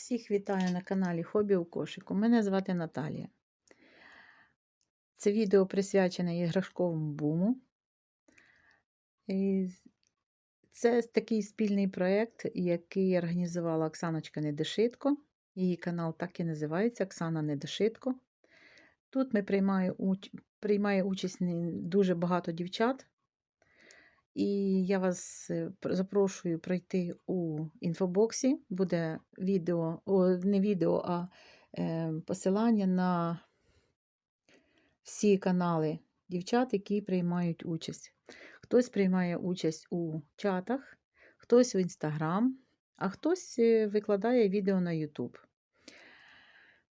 Всіх вітаю на каналі Хобі у кошику. Мене звати Наталія. Це відео присвячене іграшковому буму. І Це такий спільний проєкт, який організувала Оксаночка Недешитко. Її канал так і називається Оксана Недешитко. Тут ми приймає, уч... приймає участь дуже багато дівчат. І я вас е, запрошую пройти у інфобоксі. Буде відео, о, не відео, а е, посилання на всі канали дівчат, які приймають участь. Хтось приймає участь у чатах, хтось в інстаграм, а хтось е, викладає відео на Ютуб.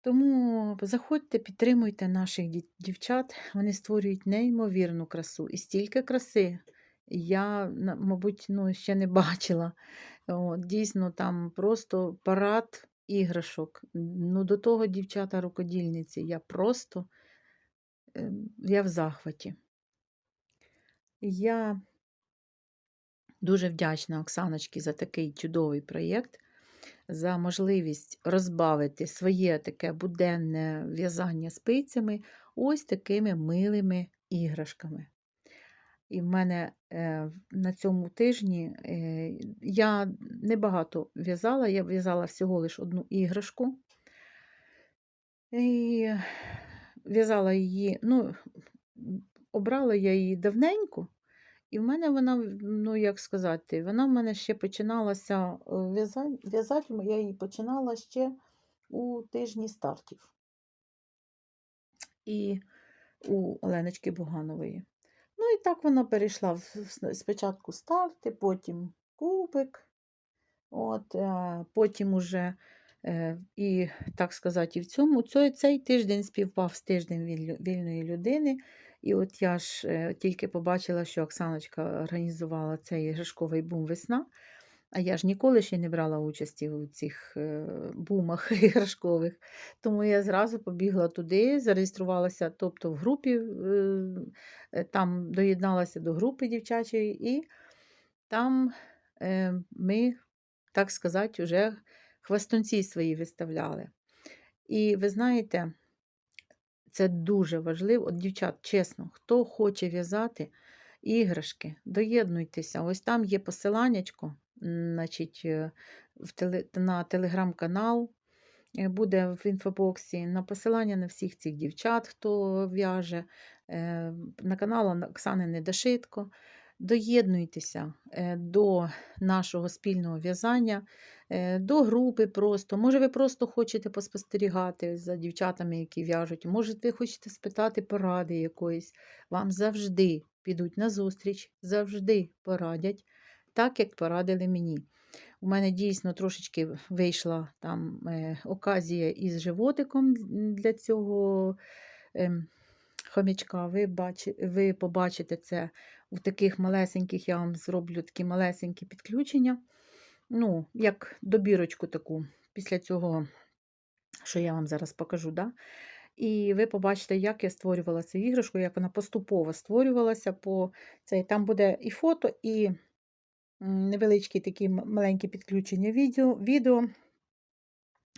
Тому заходьте, підтримуйте наших дівчат. Вони створюють неймовірну красу. І стільки краси я, мабуть, ну, ще не бачила. От, дійсно, там просто парад іграшок. Ну, до того дівчата рукодільниці. Я просто ем, я в захваті. Я дуже вдячна Оксаночці за такий чудовий проєкт, за можливість розбавити своє таке буденне в'язання спицями ось такими милими іграшками. І в мене е, на цьому тижні е, я небагато в'язала, я в'язала всього лише одну іграшку. І в'язала її, ну, обрала я її давненько, і в мене вона, ну як сказати, вона в мене ще починалася е, в'язати, я її починала ще у тижні стартів. І у Оленочки Буганової. І так вона перейшла в- спочатку старти, потім кубик, от, е, потім уже е, і, так сказати, в цьому цей, цей тиждень співпав з тиждень віль- вільної людини. І от я ж е, тільки побачила, що Оксаночка організувала цей іграшковий бум весна. А я ж ніколи ще не брала участі у цих е, бумах іграшкових. Тому я зразу побігла туди, зареєструвалася, тобто в групі, е, е, там доєдналася до групи дівчачої, і там ми, так сказати, вже хвастунці свої виставляли. І ви знаєте, це дуже важливо. От, дівчат, чесно, хто хоче в'язати іграшки, доєднуйтеся. Ось там є посиланнячко, значить, е, в теле, на телеграм-канал. е, Буде в інфобоксі на посилання на всіх цих дівчат, хто в'яже, е, на канал Оксани Недошитко. Доєднуйтеся до нашого спільного в'язання, до групи просто. Може, ви просто хочете поспостерігати за дівчатами, які в'яжуть. Може, ви хочете спитати поради якоїсь. Вам завжди підуть на зустріч, завжди порадять, так як порадили мені. У мене дійсно трошечки вийшла там е, оказія із животиком для цього ем, хомячка. Ви, бачи, ви побачите це в таких малесеньких, я вам зроблю такі малесенькі підключення. Ну, як добірочку таку, після цього, що я вам зараз покажу. Да? І ви побачите, як я створювала цю іграшку, як вона поступово створювалася. по цей. Там буде і фото, і невеличкі такі маленькі підключення відео, відео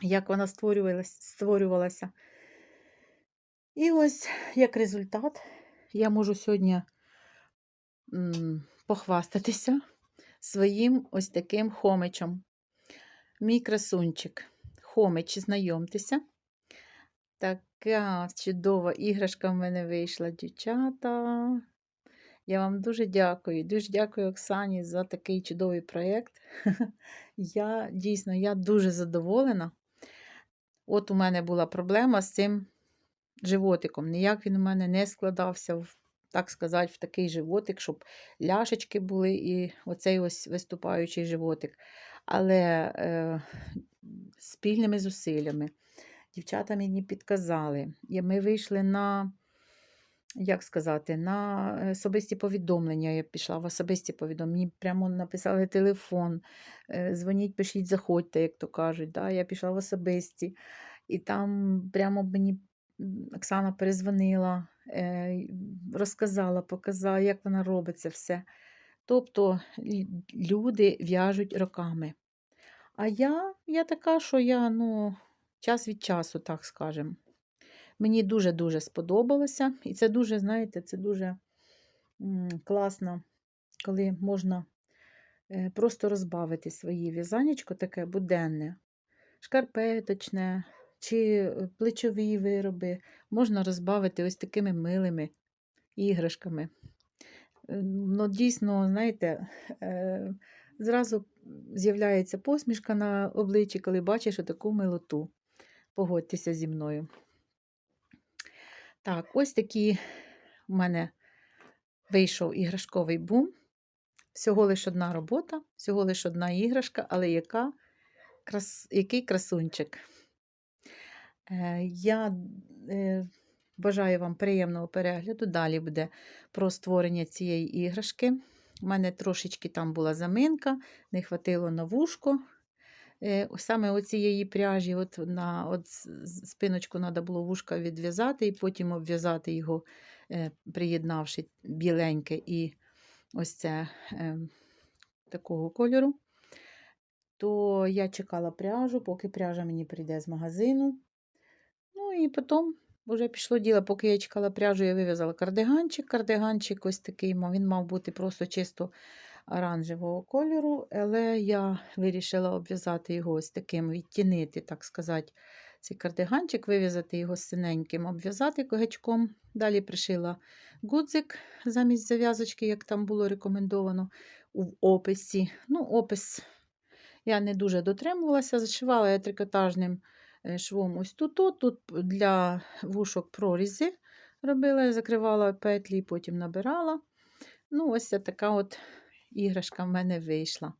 як вона створювалась, створювалася. І ось як результат, я можу сьогодні похвастатися своїм ось таким хомичем. Мій красунчик. Хомич, знайомтеся. Така чудова іграшка в мене вийшла, дівчата. Я вам дуже дякую. Дуже дякую Оксані за такий чудовий проєкт. Я дійсно я дуже задоволена. От у мене була проблема з цим животиком. Ніяк він у мене не складався, так сказати, в такий животик, щоб ляшечки були і оцей ось виступаючий животик. Але е, спільними зусиллями дівчата мені підказали. І ми вийшли на, як сказати, на е, особисті повідомлення. Я пішла в особисті повідомлення. Мені прямо написали телефон. е, Дзвоніть, пишіть, заходьте, як то кажуть. Да? Я пішла в особисті. І там прямо мені Оксана перезвонила, е, розказала, показала, як вона робить це все. Тобто люди в'яжуть роками. А я, я така, що я, ну, час від часу, так скажемо. Мені дуже-дуже сподобалося. І це дуже, знаєте, це дуже класно, коли можна е, просто розбавити своє в'язанечко таке буденне, шкарпеточне чи е, плечові вироби. Можна розбавити ось такими милими іграшками. Е, Ну, дійсно, знаєте, зразу з'являється посмішка на обличчі, коли бачиш таку милоту. Погодьтеся зі мною. Так, ось такий у мене вийшов іграшковий бум. Всього лиш одна робота, всього лиш одна іграшка, але яка, крас... який красунчик. Е, Я е, бажаю вам приємного перегляду. Далі буде про створення цієї іграшки. У мене трошечки там була заминка, не хватило на вушко. Е, Саме оцієї пряжі, от на от спиночку треба було вушка відв'язати і потім обв'язати його, е, приєднавши біленьке і ось це е, такого кольору. То я чекала пряжу, поки пряжа мені прийде з магазину. Ну і потім вже пішло діло, поки я чекала пряжу, я вив'язала кардиганчик. Кардиганчик ось такий, він мав бути просто чисто оранжевого кольору, але я вирішила обв'язати його ось таким, відтінити, так сказати, цей кардиганчик, вив'язати його синеньким, обв'язати гачком. Далі пришила гудзик замість зав'язочки, як там було рекомендовано у описі. Ну, опис я не дуже дотримувалася, зашивала я трикотажним е, швом ось тут, тут, тут для вушок прорізи робила, закривала петлі, потім набирала. Ну, ось така от іграшка в мене вийшла.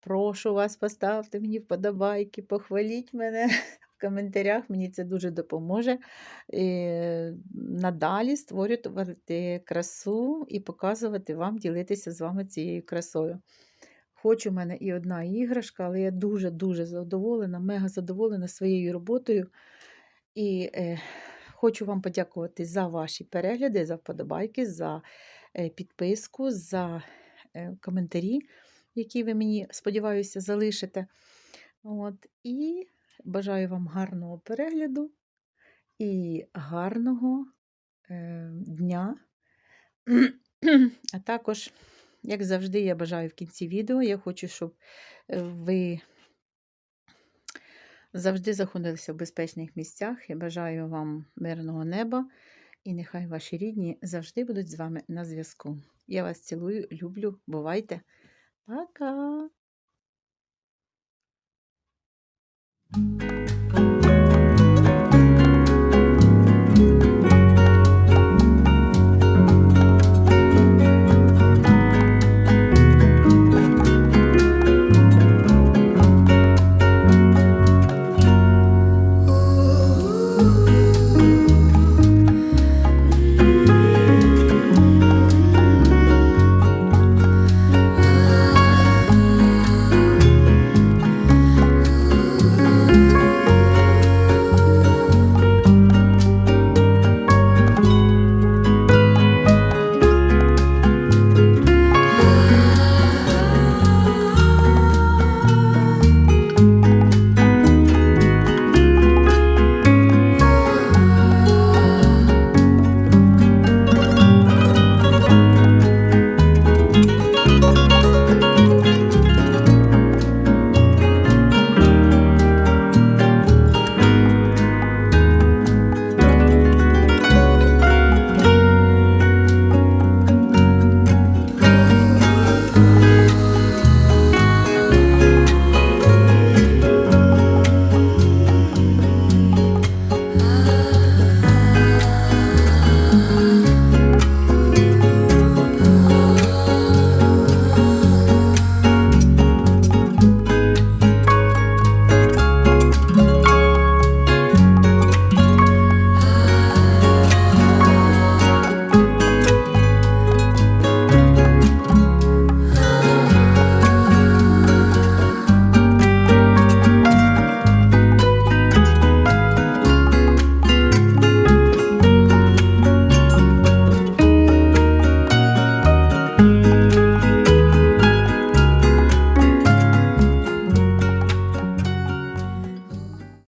Прошу вас, поставте мені вподобайки, похваліть мене в коментарях, мені це дуже допоможе. е, Надалі створювати красу і показувати вам, ділитися з вами цією красою. Хоч у мене і одна іграшка, але я дуже-дуже задоволена, мега задоволена своєю роботою. І е, хочу вам подякувати за ваші перегляди, за вподобайки, за підписку, за е, коментарі, які ви мені, сподіваюся, залишите. От, і бажаю вам гарного перегляду і гарного е, дня. А також, як завжди, я бажаю в кінці відео, я хочу, щоб е, ви завжди знаходилися в безпечних місцях. Я бажаю вам мирного неба і нехай ваші рідні завжди будуть з вами на зв'язку. Я вас цілую, люблю, бувайте. Пока!